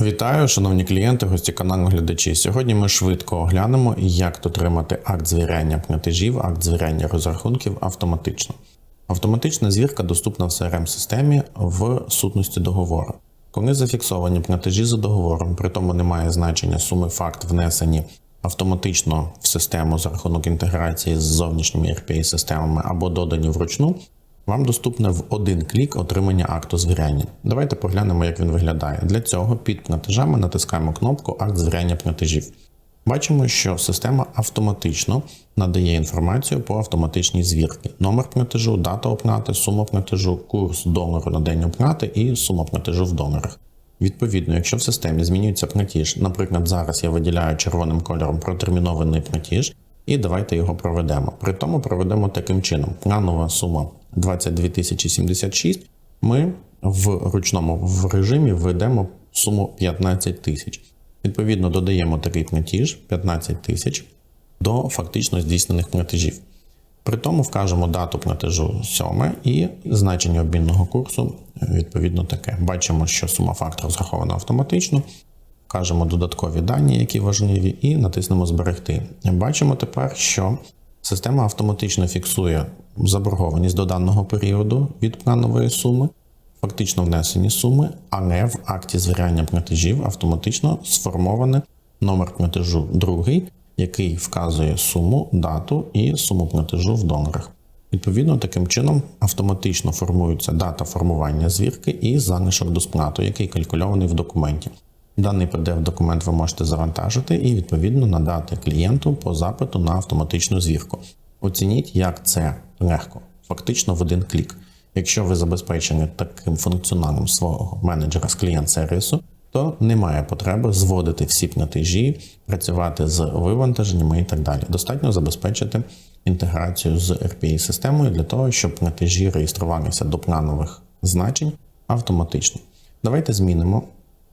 Вітаю, шановні клієнти, гості каналу глядачі. Сьогодні ми швидко оглянемо, як отримати акт звіряння платежів, акт звіряння розрахунків автоматично. Автоматична звірка доступна в crm системі в сутності договору. Коли зафіксовані платежі за договором, при тому немає значення суми факт внесені автоматично в систему за рахунок інтеграції з зовнішніми RPA-системами або додані вручну, вам доступне в один клік отримання акту звіряння. Давайте поглянемо, як він виглядає. Для цього під платежами натискаємо кнопку Акт звіряння платежів. Бачимо, що система автоматично надає інформацію по автоматичній звірці. Номер платежу, дата оплати, сума платежу, курс долару на день оплати і сума платежу в доларах. Відповідно, якщо в системі змінюється платіж, наприклад, зараз я виділяю червоним кольором протермінований платіж, і давайте його проведемо. При тому проведемо таким чином: планова сума 22 076, Ми в ручному в режимі введемо суму 15 тисяч. Відповідно, додаємо такий платіж 15 тисяч до фактично здійснених платежів. При тому вкажемо дату платежу 7 і значення обмінного курсу відповідно таке. Бачимо, що сума факту розрахована автоматично. Вкажемо додаткові дані, які важливі, і натиснемо Зберегти. Бачимо тепер, що система автоматично фіксує заборгованість до даного періоду від планової суми, фактично внесені суми, але в акті звіряння платежів автоматично сформоване номер платежу другий, який вказує суму, дату і суму платежу в доларах. Відповідно, таким чином автоматично формується дата формування звірки і залишок до сплату, який калькульований в документі. Даний pdf документ ви можете завантажити і відповідно надати клієнту по запиту на автоматичну звірку. Оцініть, як це легко, фактично в один клік. Якщо ви забезпечені таким функціоналом свого менеджера з клієнт-сервісу, то немає потреби зводити всі платежі, працювати з вивантаженнями і так далі. Достатньо забезпечити інтеграцію з RPA-системою для того, щоб платежі реєструвалися до планових значень автоматично. Давайте змінимо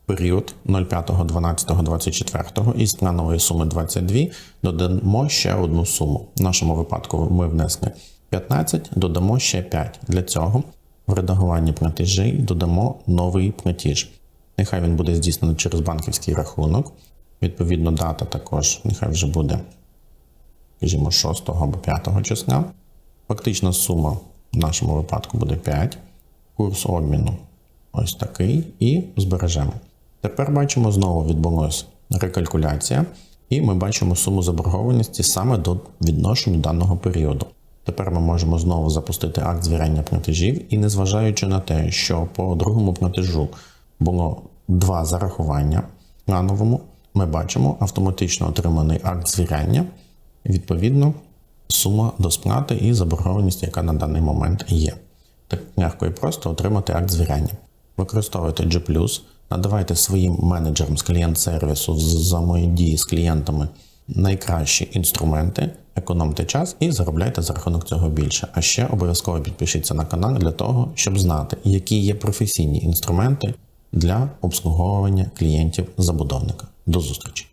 період 05.12.24 із планової суми 22 додамо ще одну суму. В нашому випадку ми внесли 15, додамо ще 5. Для цього в редагуванні платежей додамо новий платіж. Нехай він буде здійснений через банківський рахунок. Відповідно, дата також, нехай вже буде, скажімо, 6 або 5 числа. Фактична сума в нашому випадку буде 5. Курс обміну ось такий, і збережемо. Тепер бачимо, знову відбулася рекалькуляція, і ми бачимо суму заборгованості саме до відношення даного періоду. Тепер ми можемо знову запустити акт звіряння платежів, і незважаючи на те, що по другому платежу було два зарахування плановому, ми бачимо автоматично отриманий акт звіряння, відповідно, сума до сплати і заборгованість, яка на даний момент є. Так легко і просто отримати акт звіряння. Використовуйте G+, надавайте своїм менеджерам з клієнт-сервісу за мої дії з клієнтами найкращі інструменти, економте час і заробляйте за рахунок цього більше. А ще обов'язково підпишіться на канал для того, щоб знати, які є професійні інструменти для обслуговування клієнтів забудовника. До зустрічі!